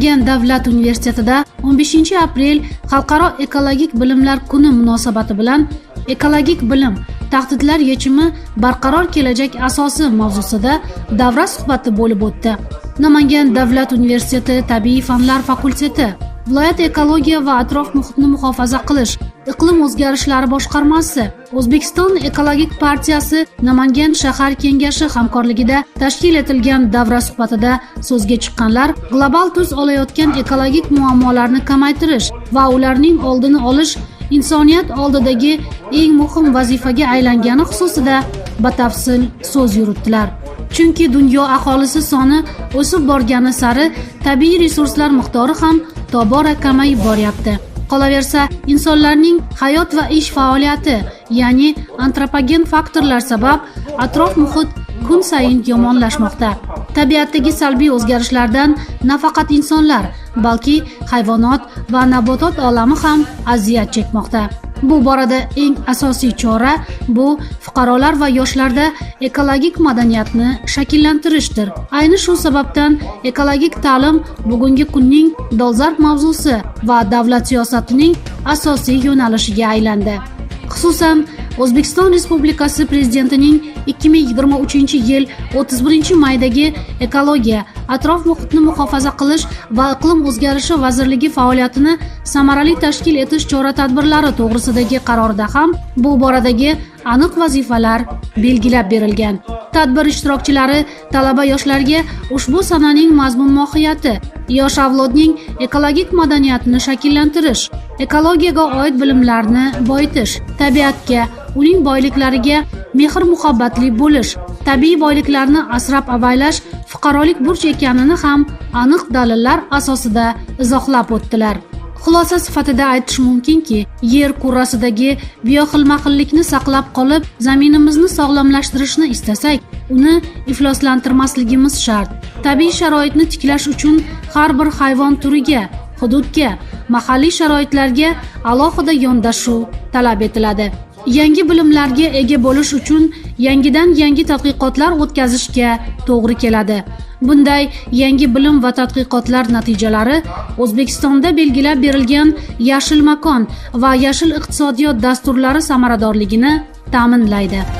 namangan davlat universitetida 15 aprel xalqaro ekologik bilimlar kuni munosabati bilan ekologik bilim tahdidlar yechimi barqaror kelajak asosi mavzusida davra suhbati bo'lib o'tdi. Namangan davlat universiteti tabiiy fanlar fakulteti viloyat ekologiya va atrof muhitni muhofaza qilish iqlim o'zgarishlari boshqarmasi o'zbekiston ekologik partiyasi namangan shahar kengashi hamkorligida tashkil etilgan davra suhbatida so'zga chiqqanlar global tus olayotgan ekologik muammolarni kamaytirish va ularning oldini olish insoniyat oldidagi eng muhim vazifaga aylangani xususida batafsil so'z yuritdilar. Chunki dunyo aholisi soni o'sib borgani sari tabiiy resurslar miqdori ham tobora kamayib boryapti. Qolaversa insonlarning hayot va ish faoliyati ya'ni antropogen faktorlar sabab atrof muhit kun sayin yomonlashmoqda. Tabiatdagi salbiy o'zgarishlardan nafaqat insonlar balki hayvonot va nabotot olami ham aziyat chekmoqda. Bu borada eng asosiy chora bu fuqarolar va yoshlarda ekologik madaniyatni shakllantirishdir. Ayni shu sababdan ekologik ta'lim bugungi kunning dolzarb mavzusi va davlat siyosatining asosiy yo'nalishiga aylandi. Xususan o'zbekiston respublikasi prezidentining 2023 yil 31 maydagi ekologiya atrof muhitni muhofaza qilish va iqlim o'zgarishi vazirligi faoliyatini samarali tashkil etish chora tadbirlari to'g'risidagi qarorda ham bu boradagi aniq vazifalar belgilab berilgan. Tadbir ishtirokchilari talaba yoshlarga ushbu sananing mazmun mohiyati yosh avlodning ekologik madaniyatini shakllantirish ekologiyaga oid bilimlarni boyitish tabiatga uning boyliklariga mehr muhabbatli bo'lish tabiiy boyliklarni asrab avaylash fuqarolik burch ekanini ham aniq dalillar asosida izohlab o'tdilar. Xulosa sifatida aytish mumkinki yer kurrasidagi bioxilma xillikni saqlab qolib zaminimizni sog'lomlashtirishni istasak uni ifloslantirmasligimiz shart. Tabiiy sharoitni tiklash uchun har bir hayvon turiga hududga mahalliy sharoitlarga alohida yondashuv talab etiladi. Yangi bilimlarga ega bo'lish uchun yangidan yangi tadqiqotlar o'tkazishga to'g'ri keladi. Bunday yangi bilim va tadqiqotlar natijalari o'zbekistonda belgilab berilgan yashil makon va yashil iqtisodiyot dasturlari samaradorligini ta'minlaydi.